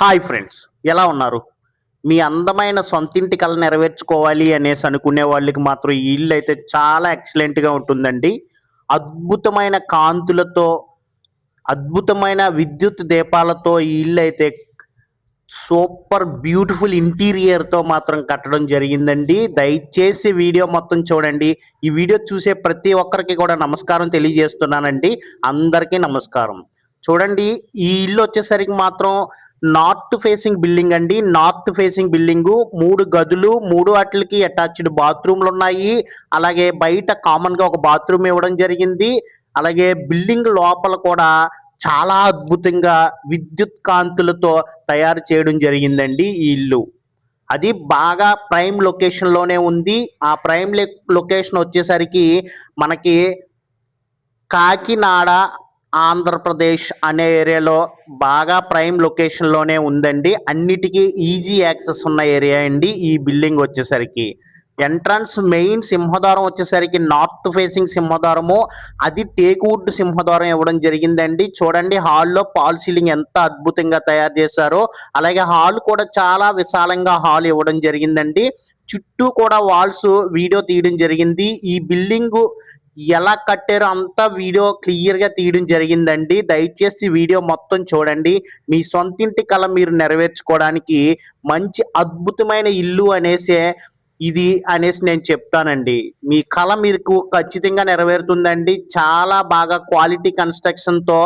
Hi friends ఎలా ఉన్నారు? మీ అందమైన సొంతింటి కళ నెరవేర్చుకోవాలి అనేసి అనుకునే వాళ్ళకి మాత్రం ఈ ఇల్లు అయితే చాలా ఎక్సలెంట్గా ఉంటుందండి. అద్భుతమైన కాంతులతో అద్భుతమైన విద్యుత్ దీపాలతో ఈ ఇల్లు అయితే సూపర్ బ్యూటిఫుల్ ఇంటీరియర్తో మాత్రం కట్టడం జరిగిందండి. దయచేసి వీడియో మొత్తం చూడండి. ఈ వీడియో చూసే ప్రతి ఒక్కరికి కూడా నమస్కారం తెలియజేస్తున్నానండి. అందరికీ నమస్కారం. చూడండి ఈ ఇల్లు వచ్చేసరికి మాత్రం నార్త్ ఫేసింగ్ బిల్డింగ్ అండి. North facing building. మూడు గదులు మూడు వాటికి అటాచ్డ్ బాత్రూమ్లు ఉన్నాయి. అలాగే బయట కామన్గా ఒక బాత్రూమ్ ఇవ్వడం జరిగింది. అలాగే బిల్డింగ్ లోపల కూడా చాలా అద్భుతంగా విద్యుత్ కాంతులతో తయారు చేయడం జరిగిందండి ఈ ఇల్లు. అది బాగా ప్రైమ్ లొకేషన్లోనే ఉంది. ఆ ప్రైమ్ లొకేషన్ వచ్చేసరికి మనకి కాకినాడ ఆంధ్రప్రదేశ్ అనే ఏరియాలో బాగా ప్రైమ్ లొకేషన్లోనే ఉందండి. అన్నిటికీ ఈజీ యాక్సెస్ ఉన్న ఏరియా అండి ఈ బిల్డింగ్ వచ్చేసరికి. ఎంట్రన్స్ మెయిన్ సింహద్వారం వచ్చేసరికి నార్త్ ఫేసింగ్ సింహద్వారము అది టేక్వుడ్ సింహద్వారం ఇవ్వడం జరిగిందండి. చూడండి హాల్లో పాల్ సీలింగ్ ఎంత అద్భుతంగా తయారు చేశారో అలాగే హాల్ కూడా చాలా విశాలంగా హాల్ ఇవ్వడం జరిగిందండి. చుట్టూ కూడా వాల్స్ వీడియో తీయడం జరిగింది. ఈ బిల్డింగ్ ఎలా కట్టారో అంతా వీడియో క్లియర్గా తీయడం జరిగిందండి. దయచేసి వీడియో మొత్తం చూడండి. మీ సొంతింటి కళ మీరు నెరవేర్చుకోవడానికి మంచి అద్భుతమైన ఇల్లు అనేసే ఇది అనేసి నేను చెప్తానండి. మీ కళ మీకు ఖచ్చితంగా నెరవేరుతుందండి. చాలా బాగా క్వాలిటీ కన్స్ట్రక్షన్తో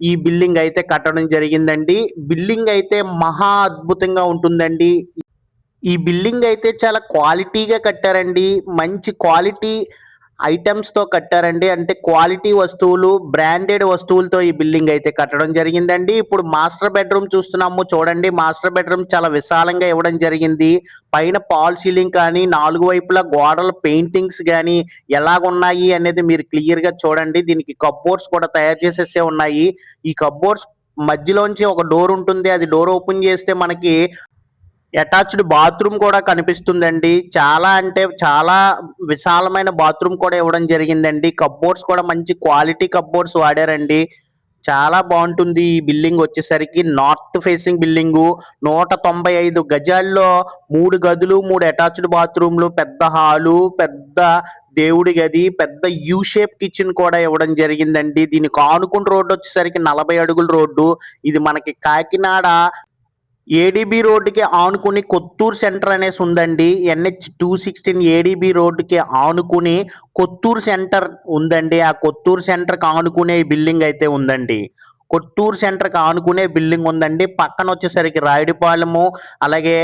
ఈ బిల్డింగ్ అయితే కట్టడం జరిగిందండి. బిల్డింగ్ అయితే మహా అద్భుతంగా ఉంటుందండి. ఈ బిల్డింగ్ అయితే చాలా క్వాలిటీగా కట్టారండి. మంచి క్వాలిటీ ఐటమ్స్తో కట్టారండి. అంటే క్వాలిటీ వస్తువులు బ్రాండెడ్ వస్తువులతో ఈ బిల్డింగ్ అయితే కట్టడం జరిగిందండి. ఇప్పుడు మాస్టర్ బెడ్రూమ్ చూస్తున్నాము చూడండి. మాస్టర్ బెడ్రూమ్ చాలా విశాలంగా ఇవ్వడం జరిగింది. పైన పాల్ సీలింగ్ కానీ నాలుగు వైపులా గోడల పెయింటింగ్స్ కానీ ఎలాగున్నాయి అనేది మీరు క్లియర్గా చూడండి. దీనికి కప్బోర్డ్స్ కూడా తయారు చేసేసే ఉన్నాయి. ఈ కబ్బోర్డ్స్ మధ్యలోంచి ఒక డోర్ ఉంటుంది. అది డోర్ ఓపెన్ చేస్తే మనకి అటాచ్డ్ బాత్రూమ్ కూడా కనిపిస్తుందండి. చాలా అంటే చాలా విశాలమైన బాత్రూమ్ కూడా ఇవ్వడం జరిగిందండి. కప్బోర్డ్స్ కూడా మంచి క్వాలిటీ కప్బోర్డ్స్ వాడారండి. చాలా బాగుంటుంది ఈ బిల్డింగ్ వచ్చేసరికి. North facing building. నూట తొంభై ఐదు గజాల్లో మూడు గదులు మూడు అటాచ్డ్ బాత్రూమ్లు పెద్ద హాలు పెద్ద దేవుడి గది పెద్ద యూ షేప్ కిచెన్ కూడా ఇవ్వడం జరిగిందండి. దీనికి ఆనుకున్న రోడ్డు వచ్చేసరికి నలభై అడుగుల రోడ్డు. ఇది మనకి కాకినాడ ఏడీబీ రోడ్డుకి ఆనుకుని కొత్తూరు సెంటర్ అనేసి ఉందండి. ఎన్హెచ్ టూ సిక్స్టీన్ ఏడీబీ రోడ్డుకి ఆనుకుని కొత్తూరు సెంటర్ ఉందండి. ఆ కొత్తూరు సెంటర్కి ఆనుకునే బిల్డింగ్ అయితే ఉందండి. కొత్తూరు సెంటర్కి ఆనుకునే బిల్డింగ్ ఉందండి. పక్కన వచ్చేసరికి రాయుడిపాలెము అలాగే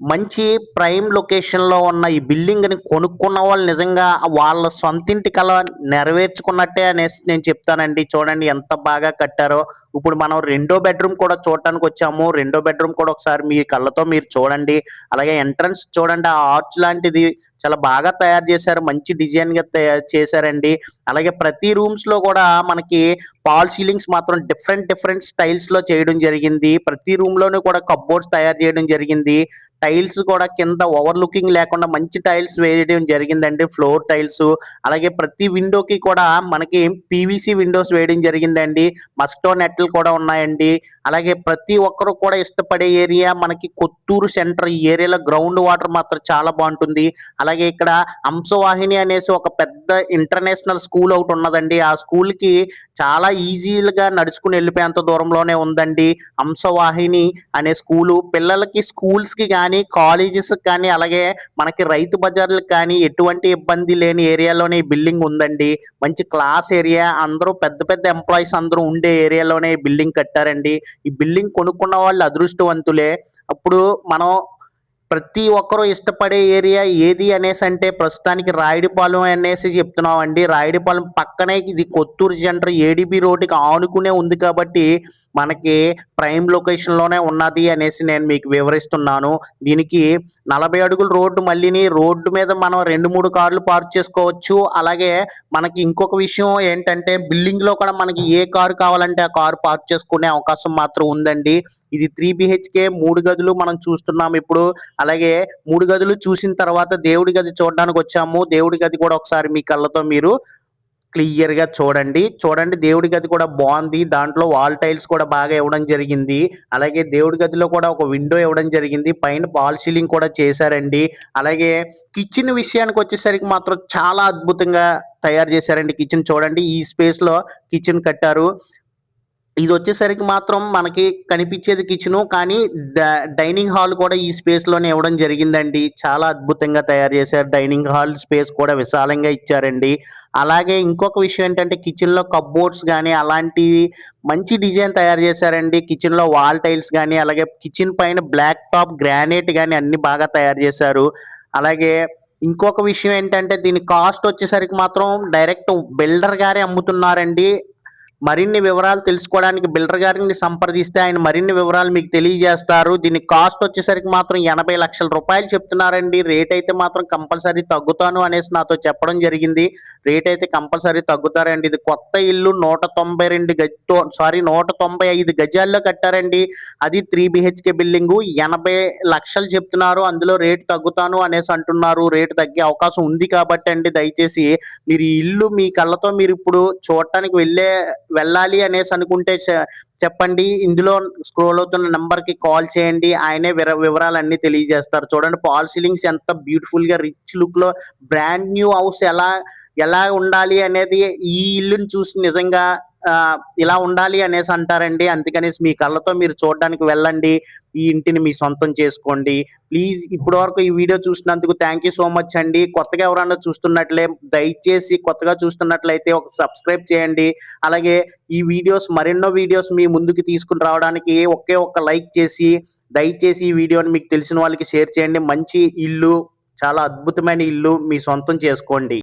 మంచి ప్రైమ్ లొకేషన్లో ఉన్న ఈ బిల్డింగ్ని కొనుక్కున్న వాళ్ళు నిజంగా వాళ్ళ సొంతింటి కల నెరవేర్చుకున్నట్టే అనేసి నేను చెప్తానండి. చూడండి ఎంత బాగా కట్టారో. ఇప్పుడు మనం రెండో బెడ్రూమ్ కూడా చూడటానికి వచ్చాము. రెండో బెడ్రూమ్ కూడా ఒకసారి మీ కళ్ళతో మీరు చూడండి. అలాగే ఎంట్రన్స్ చూడండి. ఆ ఆర్చ్ లాంటిది చాలా బాగా తయారు చేశారు. మంచి డిజైన్గా తయారు చేశారండి. అలాగే ప్రతి రూమ్స్లో కూడా మనకి పాల్ సీలింగ్స్ మాత్రం డిఫరెంట్ డిఫరెంట్ స్టైల్స్లో చేయడం జరిగింది. ప్రతి రూమ్లోనూ కూడా కబ్బోర్డ్స్ తయారు చేయడం జరిగింది. టైల్స్ కూడా కింద ఓవర్ లుకింగ్ లేకుండా మంచి టైల్స్ వేయడం జరిగిందండి. Floor tiles. అలాగే ప్రతి విండోకి కూడా మనకి పీవీసీ విండోస్ వేయడం జరిగిందండి. మస్టో నెట్లు కూడా ఉన్నాయండి. అలాగే ప్రతి ఒక్కరు కూడా ఇష్టపడే ఏరియా మనకి కొత్తూరు సెంటర్. ఈ ఏరియాలో గ్రౌండ్ వాటర్ మాత్రం చాలా బాగుంటుంది. అలాగే ఇక్కడ అంశవాహిని అనేసి ఒక పెద్ద ఇంటర్నేషనల్ స్కూల్ ఒకటి ఉన్నదండి. ఆ స్కూల్కి చాలా ఈజీగా నడుచుకుని వెళ్ళిపోయేంత దూరంలోనే ఉందండి. అంశవాహిని అనే స్కూలు. పిల్లలకి స్కూల్స్కి కానీ కాలేజెస్ కానీ అలాగే మనకి రైతు బజార్లకు కానీ ఎటువంటి ఇబ్బంది లేని ఏరియాలోనే బిల్డింగ్ ఉందండి. మంచి క్లాస్ ఏరియా అందరూ పెద్ద పెద్ద ఎంప్లాయీస్ అందరూ ఉండే ఏరియాలోనే బిల్డింగ్ కట్టారండి. ఈ బిల్డింగ్ కొనుక్కున్న వాళ్ళు అదృష్టవంతులే. అప్పుడు మనం ప్రతి ఒక్కరూ ఇష్టపడే ఏరియా ఏది అనేసి అంటే ప్రస్తుతానికి రాయుడిపాలెం అనేసి చెప్తున్నాం అండి రాయుడిపాలెం పక్కనే ఇది కొత్తూరు సెంటర్ ఏడిబి రోడ్డుకి ఆనుకునే ఉంది కాబట్టి మనకి ప్రైమ్ లొకేషన్లోనే ఉన్నది అనేసి నేను మీకు వివరిస్తున్నాను. దీనికి నలభై అడుగుల రోడ్డు మళ్ళీని రోడ్డు మీద మనం రెండు మూడు కార్లు పార్క్ చేసుకోవచ్చు. అలాగే మనకి ఇంకొక విషయం ఏంటంటే బిల్డింగ్లో కూడా మనకి ఏ కారు కావాలంటే ఆ కారు పార్క్ చేసుకునే అవకాశం మాత్రం ఉందండి. ఇది త్రీ బిహెచ్కే మూడు గదులు మనం చూస్తున్నాం. ఇప్పుడు అలాగే మూడు గదులు చూసిన తర్వాత దేవుడి గది చూడడానికి వచ్చాము. దేవుడి గది కూడా ఒకసారి మీ కళ్ళతో మీరు క్లియర్గా చూడండి. చూడండి దేవుడి గది కూడా బాగుంది. దాంట్లో వాల్ టైల్స్ కూడా బాగా ఇవ్వడం జరిగింది. అలాగే దేవుడి గదిలో కూడా ఒక విండో ఇవ్వడం జరిగింది. పైన పాల్ సీలింగ్ కూడా చేశారండి. అలాగే కిచెన్ విషయానికి వచ్చేసరికి మాత్రం చాలా అద్భుతంగా తయారు చేశారండి కిచెన్. చూడండి ఈ స్పేస్లో కిచెన్ కట్టారు. ఇది వచ్చేసరికి మాత్రం మనకి కనిపించేది కిచెను కానీ డైనింగ్ హాల్ కూడా ఈ స్పేస్లోనే ఇవ్వడం జరిగిందండి. చాలా అద్భుతంగా తయారు చేశారు. డైనింగ్ హాల్ స్పేస్ కూడా విశాలంగా ఇచ్చారండి. అలాగే ఇంకొక విషయం ఏంటంటే కిచెన్లో కప్బోర్డ్స్ కానీ అలాంటి మంచి డిజైన్ తయారు చేశారండి. కిచెన్లో వాల్ టైల్స్ కానీ అలాగే కిచెన్ పైన బ్లాక్ టాప్ గ్రానైట్ కానీ అన్ని బాగా తయారు చేశారు. అలాగే ఇంకొక విషయం ఏంటంటే దీని కాస్ట్ వచ్చేసరికి మాత్రం డైరెక్ట్ బిల్డర్ గారే అమ్ముతున్నారండి. మరిన్ని వివరాలు తెలుసుకోవడానికి బిల్డర్ గారిని సంప్రదిస్తే ఆయన మరిన్ని వివరాలు మీకు తెలియజేస్తారు. దీని కాస్ట్ వచ్చేసరికి మాత్రం ఎనభై లక్షల రూపాయలు చెప్తున్నారండి. రేట్ అయితే మాత్రం కంపల్సరీ తగ్గుతాను అనేసి నాతో చెప్పడం జరిగింది. రేట్ అయితే కంపల్సరీ తగ్గుతారండి. ఇది కొత్త ఇల్లు నూట తొంభై రెండు గజ సారీ నూట తొంభై ఐదు గజాల్లో కట్టారండి. అది త్రీ బిహెచ్కే బిల్డింగ్. ఎనభై లక్షలు చెప్తున్నారు. అందులో రేటు తగ్గుతాను అనేసి అంటున్నారు. రేటు తగ్గే అవకాశం ఉంది కాబట్టి అండి దయచేసి మీరు ఇల్లు మీ కళ్ళతో మీరు ఇప్పుడు చూడటానికి వెళ్ళే వెళ్ళాలి అనేసి అనుకుంటే చెప్పండి. ఇందులో స్క్రోల్ అవుతున్న నంబర్కి కాల్ చేయండి. ఆయనే వివరాలు వివరాలన్నీ తెలియజేస్తారు. చూడండి పాల్ సీలింగ్స్ ఎంత బ్యూటిఫుల్గా రిచ్ లుక్లో బ్రాండ్ న్యూ హౌస్ ఎలా ఎలా ఉండాలి అనేది ఈ ఇల్లుని చూసి నిజంగా ఇలా ఉండాలి అనేసి అంటారండి. అందుకనేసి మీ కళ్ళతో మీరు చూడడానికి వెళ్ళండి. ఈ ఇంటిని మీ సొంతం చేసుకోండి. ప్లీజ్ ఇప్పటి వరకు ఈ వీడియో చూసినందుకు థ్యాంక్ యూ సో మచ్ అండి. కొత్తగా ఎవరన్నా చూస్తున్నట్లే దయచేసి కొత్తగా చూస్తున్నట్లయితే ఒక సబ్స్క్రైబ్ చేయండి. అలాగే ఈ వీడియోస్ మరెన్నో వీడియోస్ మీ ముందుకు తీసుకుని రావడానికి ఒకే ఒక్క లైక్ చేసి దయచేసి ఈ వీడియోని మీకు తెలిసిన వాళ్ళకి షేర్ చేయండి. మంచి ఇల్లు చాలా అద్భుతమైన ఇల్లు మీ సొంతం చేసుకోండి.